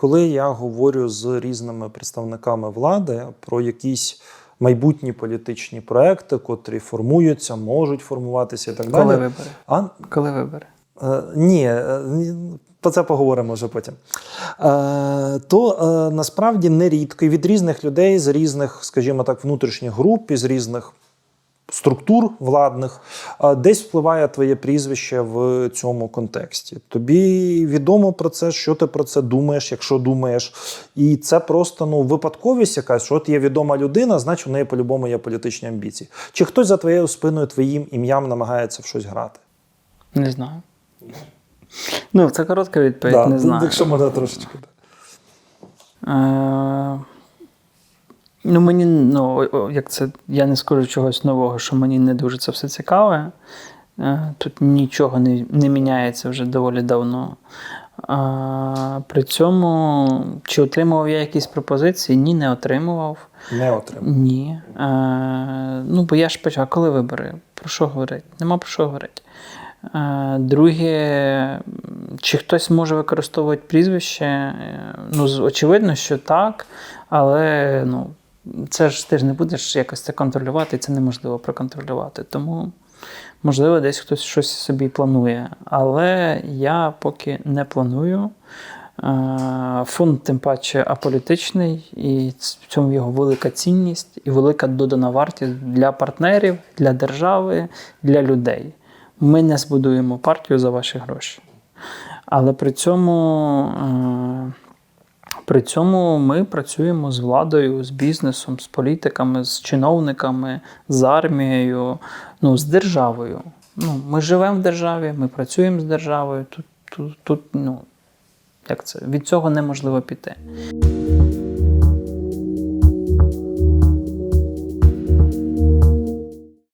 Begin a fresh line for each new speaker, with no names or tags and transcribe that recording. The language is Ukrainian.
Коли я говорю з різними представниками влади про якісь майбутні політичні проекти, котрі формуються, можуть формуватися і так
Коли
далі.
вибори?
А
Коли вибори?
Е, ні, е, ні, про це поговоримо вже потім. Е, то е, насправді нерідко і від різних людей з різних, скажімо так, внутрішніх груп, із різних структур владних, десь впливає твоє прізвище в цьому контексті. Тобі відомо про це, що ти про це думаєш, якщо думаєш. І це просто ну, випадковість якась, що от є відома людина, значить у неї по-любому є політичні амбіції. Чи хтось за твоєю спиною, твоїм ім'ям намагається в щось грати?
Не знаю. Ну, це коротка відповідь,
Да,
не знаю.
Якщо можна трошечки.
Е, Ну, мені, ну, як це, я не скажу чогось нового, що мені не дуже це все цікаве. Е, Тут нічого не, не міняється вже доволі давно. А, при цьому, чи отримував я якісь пропозиції? Ні, не отримував.
Не отримав.
Ні. Е, ну, бо я ж почав, а коли вибори? Про що говорити? Нема про що говорити. Е, друге, чи хтось може використовувати прізвище? Ну, очевидно, що так, але ну, це ж ти ж не будеш якось це контролювати, це неможливо проконтролювати. Тому, можливо, десь хтось щось собі планує. Але я поки не планую. Е, Фонд, тим паче, аполітичний, і в цьому його велика цінність і велика додана вартість для партнерів, для держави, для людей. Ми не збудуємо партію за ваші гроші. Але при цьому, е, при цьому ми працюємо з владою, з бізнесом, з політиками, з чиновниками, з армією, ну, з державою. Ну, ми живемо в державі, ми працюємо з державою. Тут, тут, тут ну, як це? Від цього неможливо піти.